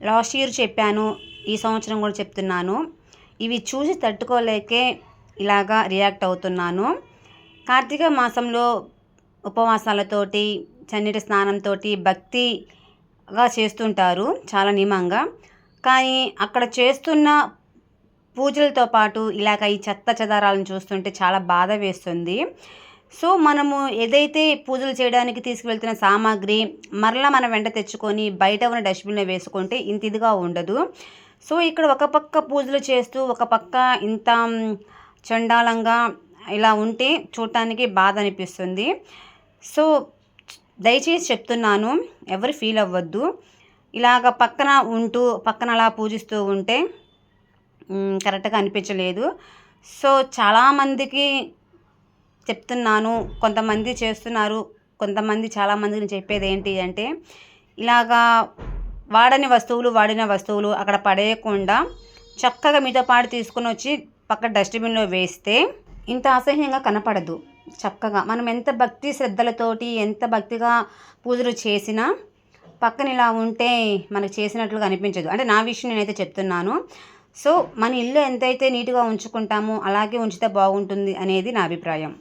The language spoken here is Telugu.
లాస్ట్ ఇయర్ చెప్పాను ఈ సంవత్సరం కూడా చెప్తున్నాను. ఇవి చూసి తట్టుకోలేకే ఇలాగా రియాక్ట్ అవుతున్నాను. కార్తీక మాసంలో ఉపవాసాలతోటి చన్నీటి స్నానంతో భక్తిగా చేస్తుంటారు చాలా నియమంగా కానీ అక్కడ చేస్తున్న పూజలతో పాటు ఇలాగ ఈ చెత్త చెదారాలను చూస్తుంటే చాలా బాధ వేస్తుంది. సో మనము ఏదైతే పూజలు చేయడానికి తీసుకువెళ్తున్న సామాగ్రి మరలా మన వెంట తెచ్చుకొని బయట ఉన్న డస్ట్బిన్లో వేసుకుంటే ఇంత ఇదిగా ఉండదు. సో ఇక్కడ ఒక పక్క పూజలు చేస్తూ ఒక పక్క ఇంత చండాలంగా ఇలా ఉంటే చూడటానికి బాధ అనిపిస్తుంది. సో దయచేసి చెప్తున్నాను ఎవరు ఫీల్ అవ్వద్దు. ఇలాగ పక్కన ఉంటూ పక్కన అలా పూజిస్తూ ఉంటే కరెక్ట్గా అనిపించలేదు. సో చాలామందికి చెప్తున్నాను కొంతమంది చేస్తున్నారు కొంతమంది చాలామందికి నేను చెప్పేది ఏంటి అంటే ఇలాగా వాడని వస్తువులు వాడిన వస్తువులు అక్కడ పడేయకుండా చక్కగా మీతో పాటు తీసుకుని వచ్చి పక్క డస్ట్బిన్లో వేస్తే ఇంత అసహ్యంగా కనపడదు చక్కగా. మనం ఎంత భక్తి శ్రద్ధలతోటి ఎంత భక్తిగా పూజలు చేసినా పక్కన ఇలా ఉంటే మనకు చేసినట్లుగా అనిపించదు. అంటే నా విషయం నేనైతే చెప్తున్నాను. సో మన ఇల్లు ఎంతైతే నీట్గా ఉంచుకుంటామో అలాగే ఉంచితే బాగుంటుంది అనేది నా అభిప్రాయం.